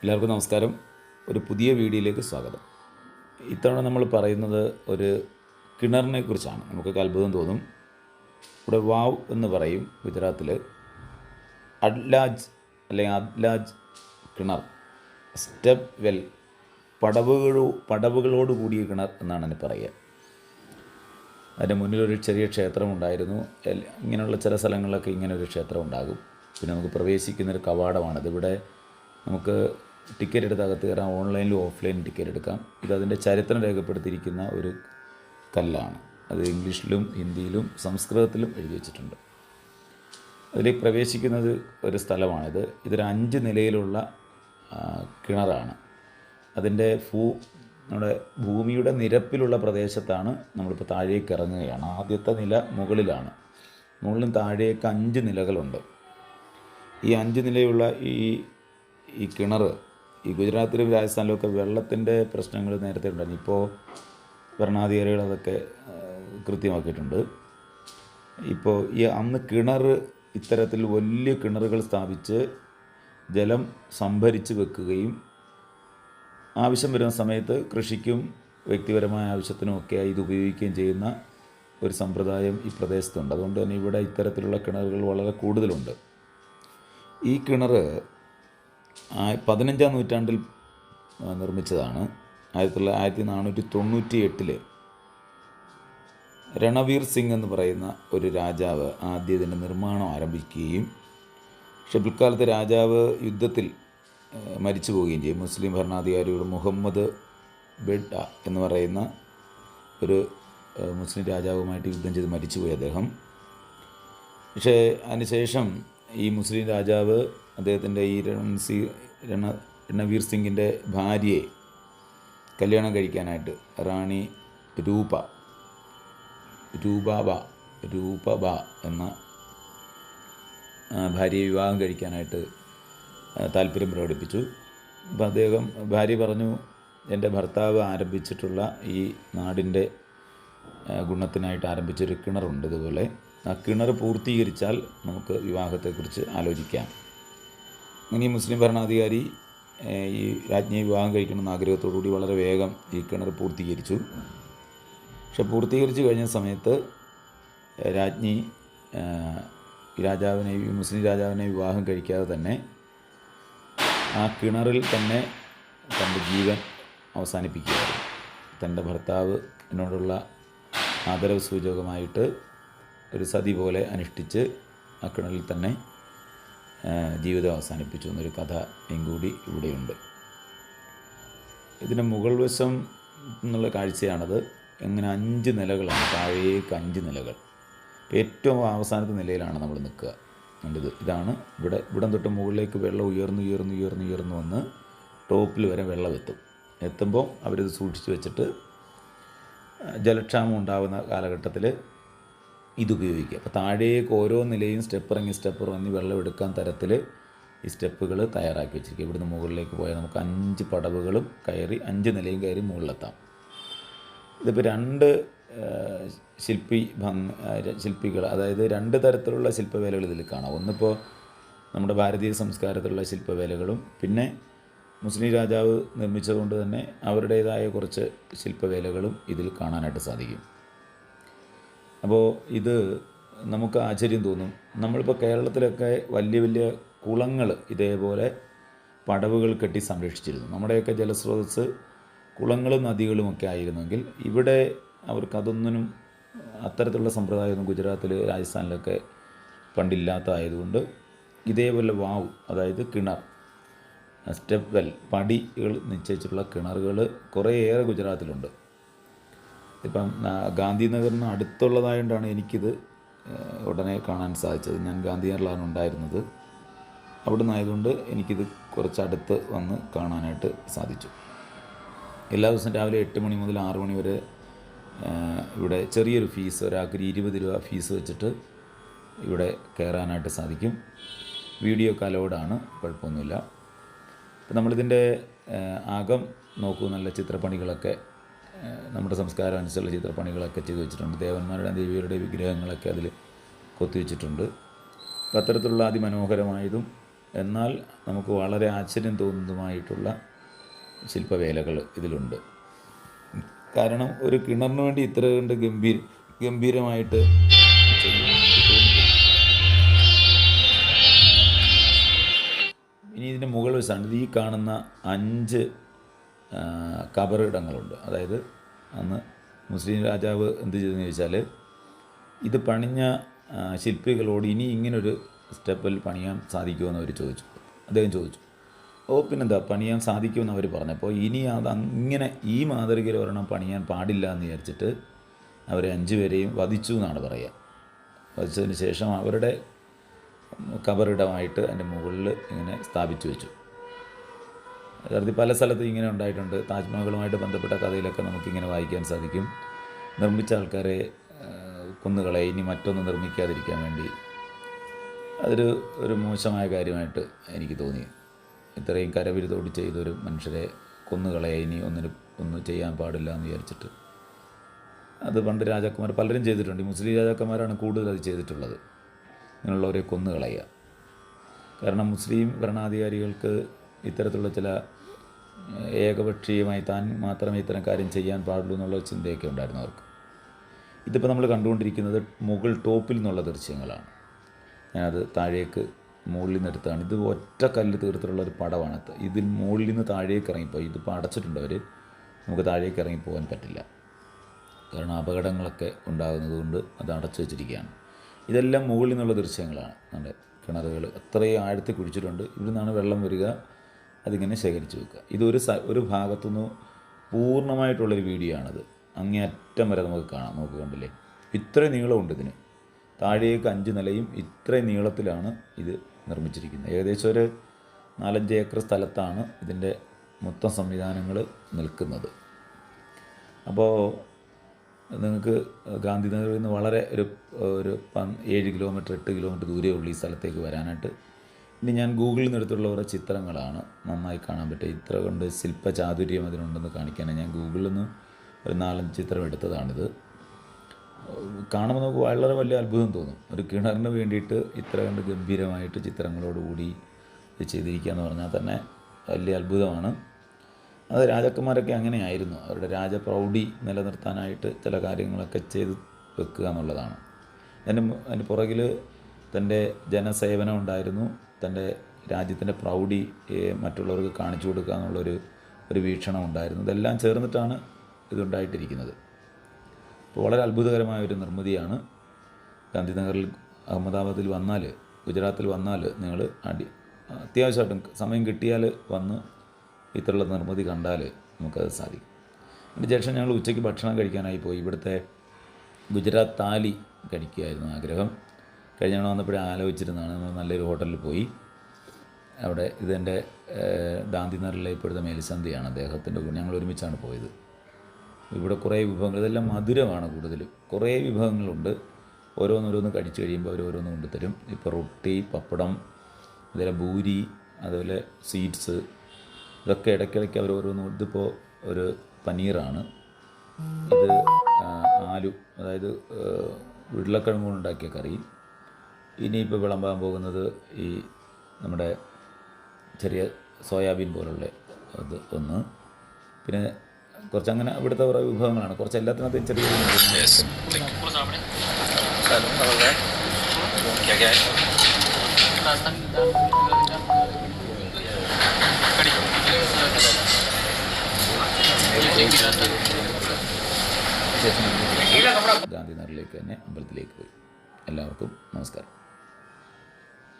എല്ലാവർക്കും നമസ്കാരം. ഒരു പുതിയ വീഡിയോയിലേക്ക് സ്വാഗതം. ഇത്തവണ നമ്മൾ പറയുന്നത് ഒരു കിണറിനെ കുറിച്ചാണ്. നമുക്കൊക്കെ അത്ഭുതം തോന്നും. ഇവിടെ വാവ് എന്ന് പറയും ഗുജറാത്തിൽ അഡ്ലാജ് അല്ലെങ്കിൽ അഡ്ലാജ് കിണർ. Step well. പടവുകളോ പടവുകളോട് കൂടിയ കിണർ എന്നാണ് അതിന് പറയുക. അതിന്റെ മുന്നിലൊരു ചെറിയ ക്ഷേത്രമുണ്ടായിരുന്നു ഇങ്ങനെയുള്ള ചില സ്ഥലങ്ങളിലൊക്കെ ഇങ്ങനെ ഒരു ക്ഷേത്രം ഉണ്ടാകും. പിന്നെ നമുക്ക് പ്രവേശിക്കുന്നൊരു കവാടമാണ് ഇവിടെ നമുക്ക് ടിക്കറ്റ് എടുത്ത് അകത്ത് കയറാം ഓൺലൈനിലും ഓഫ്ലൈനിലും ടിക്കറ്റ് എടുക്കാം. ഇത് അതിന്റെ ചരിത്രം രേഖപ്പെടുത്തിയിരിക്കുന്ന ഒരു കല്ലാണ്. അത് ഇംഗ്ലീഷിലും ഹിന്ദിയിലും സംസ്കൃതത്തിലും എഴുതി വെച്ചിട്ടുണ്ട്. അതിലേക്ക് പ്രവേശിക്കുന്നത് ഒരു സ്ഥലമാണിത്. ഇതൊരു അഞ്ച് നിലയിലുള്ള കിണറാണ്. അതിന്റെ ഭൂ നമ്മുടെ ഭൂമിയുടെ നിരപ്പിലുള്ള പ്രദേശത്താണ് നമ്മളിപ്പോൾ താഴേക്ക് ഇറങ്ങുകയാണ്. ആദ്യത്തെ നില മുകളിലാണ്. മുകളിലും താഴേക്ക് അഞ്ച് നിലകളുണ്ട്. ഈ അഞ്ച് നിലയുള്ള ഈ ഈ കിണർ ഈ ഗുജറാത്തിലും രാജസ്ഥാനിലും ഒക്കെ വെള്ളത്തിന്റെ പ്രശ്നങ്ങൾ നേരത്തെ ഉണ്ടായിരുന്നു. ഇപ്പോൾ ഭരണാധികാരികൾ അതൊക്കെ കൃത്യമാക്കിയിട്ടുണ്ട്. ഇപ്പോൾ ഈ അന്ന് കിണർ ഇത്തരത്തിൽ വലിയ കിണറുകൾ സ്ഥാപിച്ച് ജലം സംഭരിച്ച് വെക്കുകയും ആവശ്യം വരുന്ന സമയത്ത് കൃഷിക്കും വ്യക്തിപരമായ ആവശ്യത്തിനുമൊക്കെയായി ഇത് ഉപയോഗിക്കുകയും ചെയ്യുന്ന ഒരു സമ്പ്രദായം ഈ പ്രദേശത്തുണ്ട്. അതുകൊണ്ട് തന്നെ ഇവിടെ ഇത്തരത്തിലുള്ള കിണറുകൾ വളരെ കൂടുതലുണ്ട്. ഈ കിണർ പതിനഞ്ചാം നൂറ്റാണ്ടിൽ നിർമ്മിച്ചതാണ്. ആയിരത്തി തൊള്ളായിരത്തി ആയിരത്തി നാനൂറ്റി തൊണ്ണൂറ്റി എട്ടിൽ രണവീർ സിംഗ് എന്ന് പറയുന്ന ഒരു രാജാവ് ആദ്യം ഇതിന്റെ നിർമ്മാണം ആരംഭിക്കുകയും പക്ഷെ പിൽക്കാലത്ത് രാജാവ് യുദ്ധത്തിൽ മരിച്ചു പോവുകയും ചെയ്യും. മുസ്ലിം ഭരണാധികാരിയുടെ മുഹമ്മദ് ബെഡ എന്ന് പറയുന്ന ഒരു മുസ്ലിം രാജാവുമായിട്ട് യുദ്ധം ചെയ്ത് മരിച്ചുപോയി അദ്ദേഹം. പക്ഷേ അതിനുശേഷം ഈ മുസ്ലിം രാജാവ് അദ്ദേഹത്തിന്റെ ഈ രൺസി രണ രണവീർ സിംഗിന്റെ ഭാര്യയെ കല്യാണം കഴിക്കാനായിട്ട് റാണി രൂപ രൂപബ രൂപബ എന്ന ഭാര്യയെ വിവാഹം കഴിക്കാനായിട്ട് താല്പര്യം പ്രകടിപ്പിച്ചു. അപ്പം അദ്ദേഹം ഭാര്യ പറഞ്ഞു എന്റെ ഭർത്താവ് ആരംഭിച്ചിട്ടുള്ള ഈ നാടിന്റെ ഗുണത്തിനായിട്ട് ആരംഭിച്ചൊരു കിണറുണ്ട് ഇതുപോലെ. കിണർ പൂർത്തീകരിച്ചാൽ നമുക്ക് വിവാഹത്തെക്കുറിച്ച് ആലോചിക്കാം. അങ്ങനെ മുസ്ലിം ഭരണാധികാരി ഈ രാജ്ഞിയെ വിവാഹം കഴിക്കണമെന്ന ആഗ്രഹത്തോടുകൂടി വളരെ വേഗം ഈ കിണർ പൂർത്തീകരിച്ചു. പക്ഷെ പൂർത്തീകരിച്ചു കഴിഞ്ഞ സമയത്ത് രാജ്ഞി രാജാവിനെ മുസ്ലിം രാജാവിനെ വിവാഹം കഴിക്കാതെ തന്നെ ആ കിണറിൽ തന്നെ തന്റെ ജീവൻ അവസാനിപ്പിക്കുകയായിരുന്നു. തന്റെ ഭർത്താവ് എന്നോടുള്ള ആദരവ് സൂചകമായിട്ട് ഒരു സതി പോലെ അനുഷ്ഠിച്ച് ആ കിണറിൽ തന്നെ ജീവിതം അവസാനിപ്പിച്ചു എന്നൊരു കഥയും കൂടി ഇവിടെയുണ്ട്. ഇതിന്റെ മുകൾ വശം എന്നുള്ള കാഴ്ചയാണത്. എങ്ങനെ അഞ്ച് നിലകളാണ് താഴേക്ക് അഞ്ച് നിലകൾ. ഏറ്റവും അവസാനത്തെ നിലയിലാണ് നമ്മൾ നിൽക്കുക. കണ്ടത് ഇതാണ് ഇവിടെ ഇവിടം തൊട്ട് മുകളിലേക്ക് വെള്ളം ഉയർന്നു ഉയർന്നു ഉയർന്നു ഉയർന്നു വന്ന് ടോപ്പിൽ വരെ വെള്ളം എത്തും. എത്തുമ്പോൾ അവരിത് സൂക്ഷിച്ച് വെച്ചിട്ട് ജലക്ഷാമം ഉണ്ടാകുന്ന കാലഘട്ടത്തിൽ ഇത് ഉപയോഗിക്കുക അപ്പോൾ താഴേക്ക് ഓരോ നിലയും സ്റ്റെപ്പ് ഇറങ്ങി സ്റ്റെപ്പ് ഇറങ്ങി വെള്ളം എടുക്കാൻ തരത്തിൽ ഈ സ്റ്റെപ്പുകൾ തയ്യാറാക്കി വെച്ചിരിക്കുക. ഇവിടുന്ന് മുകളിലേക്ക് പോയാൽ നമുക്ക് അഞ്ച് പടവുകളും കയറി അഞ്ച് നിലയും കയറി മുകളിലെത്താം. ഇതിപ്പോൾ രണ്ട് ശില്പി ഭംഗ ശില്പികൾ അതായത് രണ്ട് തരത്തിലുള്ള ശില്പവേലകൾ ഇതിൽ കാണാം. ഒന്നിപ്പോൾ നമ്മുടെ ഭാരതീയ സംസ്കാരത്തിലുള്ള ശില്പവേലകളും പിന്നെ മുസ്ലിം രാജാവ് നിർമ്മിച്ചതുകൊണ്ട് തന്നെ അവരുടേതായ കുറച്ച് ശില്പവേലകളും ഇതിൽ കാണാനായിട്ട് സാധിക്കും. അപ്പോൾ ഇത് നമുക്ക് ആശ്ചര്യം തോന്നും. നമ്മളിപ്പോൾ കേരളത്തിലൊക്കെ വലിയ വലിയ കുളങ്ങൾ ഇതേപോലെ പടവുകൾ കെട്ടി സംരക്ഷിച്ചിരുന്നു. നമ്മുടെയൊക്കെ ജലസ്രോതസ്സ് കുളങ്ങളും നദികളുമൊക്കെ ആയിരുന്നെങ്കിൽ ഇവിടെ അവർക്ക് അതൊന്നിനും അത്തരത്തിലുള്ള സമ്പ്രദായമൊന്നും ഗുജറാത്തിൽ രാജസ്ഥാനിലൊക്കെ പണ്ടില്ലാത്തതായതുകൊണ്ട് ഇതേപോലെ വാവ് അതായത് കിണർ സ്റ്റെപ്പ് വെൽ പടികൾ നിശ്ചയിച്ചിട്ടുള്ള കിണറുകൾ കുറേയേറെ ഗുജറാത്തിലുണ്ട്. ഇപ്പം ഗാന്ധിനഗറിന് അടുത്തുള്ളതായതുകൊണ്ടാണ് എനിക്കിത് ഉടനെ കാണാൻ സാധിച്ചത്. ഞാൻ ഗാന്ധിനഗറിലാണ് ഉണ്ടായിരുന്നത്. അവിടെ നിന്നായതുകൊണ്ട് എനിക്കിത് കുറച്ച് അടുത്ത് വന്ന് കാണാനായിട്ട് സാധിച്ചു. എല്ലാ ദിവസവും രാവിലെ എട്ട് മണി മുതൽ ആറ് മണി വരെ ഇവിടെ ചെറിയൊരു ഫീസ് ഒരാൾക്ക് ഒരു ഇരുപത് രൂപ ഫീസ് വെച്ചിട്ട് ഇവിടെ കയറാനായിട്ട് സാധിക്കും. വീഡിയോ കലോഡാണ് കുഴപ്പമൊന്നുമില്ല. അപ്പം നമ്മളിതിന്റെ അകം നോക്കൂ നല്ല ചിത്രപ്പണികളൊക്കെ നമ്മുടെ സംസ്കാരം അനുസരിച്ചുള്ള ചിത്രപ്പണികളൊക്കെ ചെയ്തു വെച്ചിട്ടുണ്ട് ദേവന്മാരുടെ ദേവിയുടെ വിഗ്രഹങ്ങളൊക്കെ അതിൽ കൊത്തിവെച്ചിട്ടുണ്ട് അപ്പം അത്തരത്തിലുള്ള അതിമനോഹരമായതും എന്നാൽ നമുക്ക് വളരെ ആശ്ചര്യം തോന്നുന്നതുമായിട്ടുള്ള ശില്പവേലകൾ ഇതിലുണ്ട് കാരണം ഒരു കിണറിന് വേണ്ടി ഇത്ര കണ്ട് ഗംഭീര ഗംഭീരമായിട്ട്. ഇനി ഇതിന്റെ ഇത് ഈ കാണുന്ന അഞ്ച് കബറിടങ്ങളുണ്ട് അതായത് അന്ന് മുസ്ലിം രാജാവ് എന്ത് ചെയ്തെന്ന് ചോദിച്ചാൽ ഇത് പണിഞ്ഞ ശില്പികളോട് ഇനി ഇങ്ങനൊരു സ്റ്റെപ്പിൽ പണിയാൻ സാധിക്കുമെന്ന് അവർ ചോദിച്ചു. അദ്ദേഹം ചോദിച്ചു. ഓ പിന്നെന്താ? പണിയാൻ സാധിക്കുമെന്ന് അവർ പറഞ്ഞപ്പോൾ ഇനി അത് അങ്ങനെ ഈ മാതൃകയിൽ ഒരെണ്ണം പണിയാൻ പാടില്ല എന്ന് വിചാരിച്ചിട്ട് അവരെ അഞ്ചുപേരെയും വധിച്ചു എന്നാണ് പറയുക. വധിച്ചതിന് ശേഷം അവരുടെ കബറിടമായിട്ട് അതിന്റെ മുകളിൽ ഇങ്ങനെ സ്ഥാപിച്ചു വെച്ചു. യഥാർത്ഥത്തിൽ പല സ്ഥലത്തും ഇങ്ങനെ ഉണ്ടായിട്ടുണ്ട്. താജ്മഹലുമായിട്ട് ബന്ധപ്പെട്ട കഥയിലൊക്കെ നമുക്കിങ്ങനെ വായിക്കാൻ സാധിക്കും. നിർമ്മിച്ച ആൾക്കാരെ കുന്നുകളെ ഇനി മറ്റൊന്ന് നിർമ്മിക്കാതിരിക്കാൻ വേണ്ടി അതൊരു ഒരു മോശമായ കാര്യമായിട്ട് എനിക്ക് തോന്നി. ഇത്രയും കരവിരുതോടി ചെയ്തൊരു മനുഷ്യരെ കൊന്നുകളെ ഇനി ഒന്നിന് ഒന്നും ചെയ്യാൻ പാടില്ല എന്ന് വിചാരിച്ചിട്ട്. അത് പണ്ട് രാജാക്കന്മാർ പലരും ചെയ്തിട്ടുണ്ട്. മുസ്ലിം രാജാക്കന്മാരാണ് കൂടുതൽ അത് ചെയ്തിട്ടുള്ളത്. ഇങ്ങനെയുള്ളവരെ കൊന്നുകളയുക. കാരണം മുസ്ലിം ഭരണാധികാരികൾക്ക് ഇത്തരത്തിലുള്ള ചില ഏകപക്ഷീയമായി താൻ മാത്രമേ ഇത്തരം കാര്യം ചെയ്യാൻ പാടുള്ളൂ എന്നുള്ള ചിന്തയൊക്കെ ഉണ്ടായിരുന്നു അവർക്ക്. ഇതിപ്പോൾ നമ്മൾ കണ്ടുകൊണ്ടിരിക്കുന്നത് മുകൾ ടോപ്പിൽ നിന്നുള്ള ദൃശ്യങ്ങളാണ്. ഞാനത് താഴേക്ക് മുകളിൽ നിന്ന് എടുത്താണ് ഇത് ഒറ്റ കല്ല് തീർത്തിട്ടുള്ള ഒരു പടമാണ് ഇതിൽ മുകളിൽ നിന്ന് താഴേക്ക് ഇറങ്ങിപ്പോയി. ഇതിപ്പോൾ അടച്ചിട്ടുണ്ട് അവർ നമുക്ക് താഴേക്ക് ഇറങ്ങി പോകാൻ പറ്റില്ല. കാരണം അപകടങ്ങളൊക്കെ ഉണ്ടാകുന്നത് കൊണ്ട് അത് അടച്ചു വെച്ചിരിക്കുകയാണ്. ഇതെല്ലാം മുകളിൽ നിന്നുള്ള ദൃശ്യങ്ങളാണ്. നമ്മുടെ കിണറുകൾ അത്രയും ആഴത്തിൽ കുഴിച്ചിട്ടുണ്ട്. ഇവിടെ നിന്നാണ് വെള്ളം വരിക. അതിങ്ങനെ ശേഖരിച്ച് വെക്കുക. ഇതൊരു ഒരു ഭാഗത്തുനിന്ന് പൂർണമായിട്ടുള്ളൊരു വീഡിയോ ആണത്. അങ്ങേ അറ്റം വരെ നമുക്ക് കാണാം. നമുക്ക് കണ്ടില്ലേ? ഇത്രയും നീളമുണ്ട് ഇതിന്. താഴേക്ക് അഞ്ച് നിലയും ഇത്രയും നീളത്തിലാണ് ഇത് നിർമ്മിച്ചിരിക്കുന്നത്. ഏകദേശം ഒരു നാലഞ്ച് ഏക്കർ സ്ഥലത്താണ് ഇതിന്റെ മൊത്തം സംവിധാനങ്ങൾ നിൽക്കുന്നത്. അപ്പോൾ നിങ്ങൾക്ക് ഗാന്ധിനഗറിൽ നിന്ന് വളരെ ഒരു ഒരു ഏഴ് കിലോമീറ്റർ എട്ട് കിലോമീറ്റർ ദൂരെയുള്ള ഉള്ളൂ ഈ സ്ഥലത്തേക്ക് വരാനായിട്ട്. ഇനി ഞാൻ ഗൂഗിളിൽ നിന്ന് എടുത്തുള്ള കുറേ ചിത്രങ്ങളാണ് നന്നായി കാണാൻ പറ്റുക. ഇത്ര കൊണ്ട് ശില്പചാതുര്യം അതിനുണ്ടെന്ന് കാണിക്കാനാണ്. ഞാൻ ഗൂഗിളിൽ നിന്ന് ഒരു നാലഞ്ച് ചിത്രം എടുത്തതാണിത്. കാണുമ്പോൾ നമുക്ക് വളരെ വലിയ അത്ഭുതം തോന്നും. ഒരു കിണറിന് വേണ്ടിയിട്ട് ഇത്ര കണ്ട് ഗംഭീരമായിട്ട് ചിത്രങ്ങളോടുകൂടി ഇത് ചെയ്തിരിക്കുക എന്ന് പറഞ്ഞാൽ തന്നെ വലിയ അത്ഭുതമാണ്. അത് രാജാക്കന്മാരൊക്കെ അങ്ങനെയായിരുന്നു. അവരുടെ രാജപ്രൗഢി നിലനിർത്താനായിട്ട് ചില കാര്യങ്ങളൊക്കെ ചെയ്ത് വെക്കുക എന്നുള്ളതാണ്. അതിന് അതിന് പുറകിൽ തന്റെ ജനസേവനം ഉണ്ടായിരുന്നു. തന്റെ രാജ്യത്തിന്റെ പ്രൗഢി മറ്റുള്ളവർക്ക് കാണിച്ചു കൊടുക്കുക എന്നുള്ളൊരു ഒരു വീക്ഷണം ഉണ്ടായിരുന്നു. ഇതെല്ലാം ചേർന്നിട്ടാണ് ഇതുണ്ടായിട്ടിരിക്കുന്നത്. അപ്പോൾ വളരെ അത്ഭുതകരമായ ഒരു നിർമ്മിതിയാണ്. ഗാന്ധിനഗറിൽ അഹമ്മദാബാദിൽ വന്നാൽ ഗുജറാത്തിൽ വന്നാൽ നിങ്ങൾ അടി അത്യാവശ്യമായിട്ടും സമയം കിട്ടിയാൽ വന്ന് ഇത്തരമുള്ള നിർമ്മിതി കണ്ടാൽ നമുക്കത് സാധിക്കും. അതിന് ശേഷം ഞങ്ങൾ ഉച്ചയ്ക്ക് ഭക്ഷണം കഴിക്കാനായി പോയി. ഇവിടുത്തെ ഗുജറാത്ത് താലി കഴിക്കുകയായിരുന്നു ആഗ്രഹം. കഴിഞ്ഞ തവണ വന്നപ്പോഴേ ആലോചിച്ചിരുന്നതാണ്. നമ്മൾ നല്ലൊരു ഹോട്ടലിൽ പോയി. അവിടെ ഇതെന്റെ ഗാന്ധിനഗറിലെ ഇപ്പോഴത്തെ മേൽസന്ധിയാണ് അദ്ദേഹത്തിന്റെ കൂടെ. ഞങ്ങൾ ഒരുമിച്ചാണ് പോയത്. ഇവിടെ കുറേ വിഭവങ്ങൾ ഇതെല്ലാം മധുരമാണ് കൂടുതലും കുറേ വിഭവങ്ങളുണ്ട്. ഓരോന്നോരോന്ന് കടിച്ചു കഴിയുമ്പോൾ അവർ ഓരോന്ന് കൊണ്ടുതരും. ഇപ്പോൾ റൊട്ടി പപ്പടം അതുപോലെ ഭൂരി അതുപോലെ സ്വീറ്റ്സ് ഇതൊക്കെ ഇടയ്ക്കിടയ്ക്ക് അവർ ഓരോന്ന് ഇതിപ്പോൾ ഒരു പനീറാണ്. ഇത് ആലു അതായത് ഉരുളക്കിഴങ്ങ് കൊണ്ടുണ്ടാക്കിയ കറി. ഇനിയിപ്പോൾ വിളമ്പാൻ പോകുന്നത് ഈ നമ്മുടെ ചെറിയ സോയാബീൻ പോലുള്ള അത് ഒന്ന്. പിന്നെ കുറച്ച് അങ്ങനെ ഇവിടുത്തെ കുറേ വിഭവങ്ങളാണ്. കുറച്ച് എല്ലാത്തിനകത്തും ചെറിയ ഗാന്ധിനഗറിലേക്ക് തന്നെ അമ്പലത്തിലേക്ക് പോയി. എല്ലാവർക്കും നമസ്കാരം.